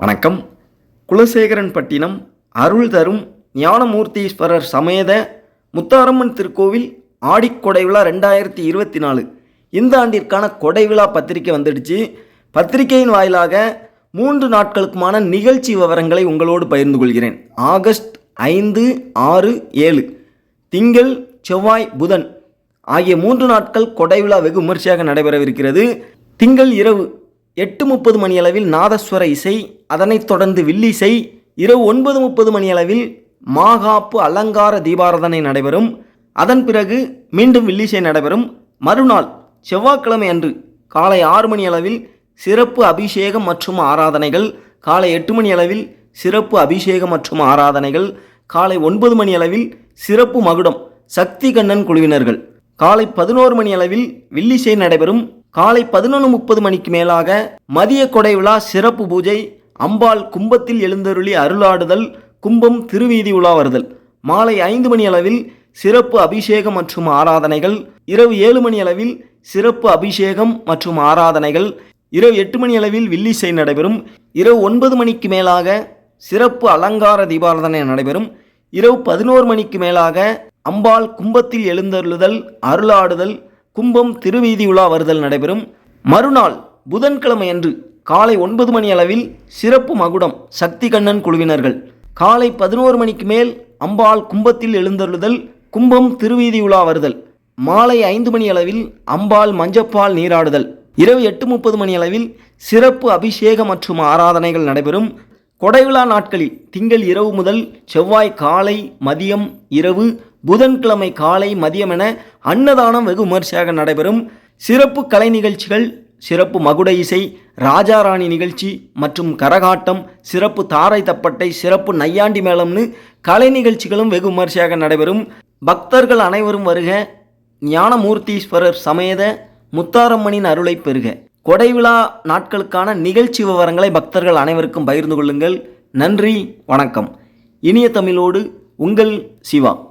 வணக்கம். குலசேகரன் பட்டினம் அருள் தரும் ஞானமூர்த்தீஸ்வரர் சமேத முத்தாரம்மன் திருக்கோவில் ஆடிக்கொடை விழா ரெண்டாயிரத்தி இருபத்தி நாலு. இந்த ஆண்டிற்கான கொடை விழா பத்திரிக்கை வந்துடுச்சு. பத்திரிகையின் வாயிலாக மூன்று நாட்களுக்குமான நிகழ்ச்சி விவரங்களை உங்களோடு பகிர்ந்து கொள்கிறேன். ஆகஸ்ட் ஐந்து ஆறு ஏழு. திங்கள் செவ்வாய் புதன் ஆகிய மூன்று நாட்கள் கொடை விழா வெகு விமர்சையாக நடைபெறவிருக்கிறது. திங்கள் இரவு எட்டு முப்பது மணியளவில் நாதஸ்வர இசை அதனைத் தொடர்ந்து வில்லிசை இரவு ஒன்பது முப்பது மணியளவில் மாகாப்பு அலங்கார தீபாராதனை நடைபெறும். அதன் பிறகு மீண்டும் வில்லிசை நடைபெறும். மறுநாள் செவ்வாய்க்கிழமை அன்று காலை ஆறு மணி அளவில் சிறப்பு அபிஷேகம் மற்றும் ஆராதனைகள் காலை எட்டு மணி அளவில் சிறப்பு அபிஷேகம் மற்றும் ஆராதனைகள் காலை ஒன்பது மணி அளவில் சிறப்பு மகுடம் சக்தி கண்ணன் குழுவினர்கள். காலை பதினோரு மணி அளவில் வில்லிசை நடைபெறும். காலை பதினொன்று முப்பது மணிக்கு மேலாக மதிய கொடை விழா சிறப்பு பூஜை அம்பாள் கும்பத்தில் எழுந்தருளி அருளாடுதல் கும்பம் திருவீதி உலா வருதல். மாலை ஐந்து மணி அளவில் சிறப்பு அபிஷேகம் மற்றும் ஆராதனைகள் இரவு ஏழு மணி அளவில் சிறப்பு அபிஷேகம் மற்றும் ஆராதனைகள் இரவு எட்டு மணி அளவில் வில்லிசை நடைபெறும். இரவு ஒன்பது மணிக்கு மேலாக சிறப்பு அலங்கார தீபாராதனை நடைபெறும். இரவு பதினோரு மணிக்கு மேலாக அம்பாள் கும்பத்தில் எழுந்தருளுதல் அருளாடுதல் கும்பம் திருவீதி உலா வருதல் நடைபெறும். மறுநாள் புதன்கிழமை அன்று காலை ஒன்பது மணி அளவில் சிறப்பு மகுடம் சக்தி கண்ணன் குழுவினர்கள். காலை பதினோரு மணிக்கு மேல் அம்பாள் கும்பத்தில் எழுந்தருளுதல் கும்பம் திருவீதி உலா வருதல். மாலை ஐந்து மணி அளவில் அம்பாள் மஞ்சப்பால் நீராடுதல். இரவு எட்டு முப்பது மணி அளவில் சிறப்பு அபிஷேகம் மற்றும் ஆராதனைகள் நடைபெறும். கொடைவிழா நாட்களில் திங்கள் இரவு முதல் செவ்வாய் காலை மதியம் இரவு புதன்கிழமை காலை மதியம் என அன்னதானம் வெகு விமர்சையாக நடைபெறும். சிறப்பு கலை நிகழ்ச்சிகள் சிறப்பு மகுட இசை ராஜாராணி நிகழ்ச்சி மற்றும் கரகாட்டம் சிறப்பு தாரை தப்பட்டை சிறப்பு நையாண்டி மேளம்னு கலை நிகழ்ச்சிகளும் வெகு விமர்சையாக நடைபெறும். பக்தர்கள் அனைவரும் வருக. ஞானமூர்த்தீஸ்வரர் சமேத முத்தாரம்மனின் அருளை பெறுக. கொடைவிழா நாட்களுக்கான நிகழ்ச்சி விவரங்களை பக்தர்கள் அனைவருக்கும் பகிர்ந்து கொள்ளுங்கள். நன்றி வணக்கம். இனிய தமிழோடு உங்கள் சிவா.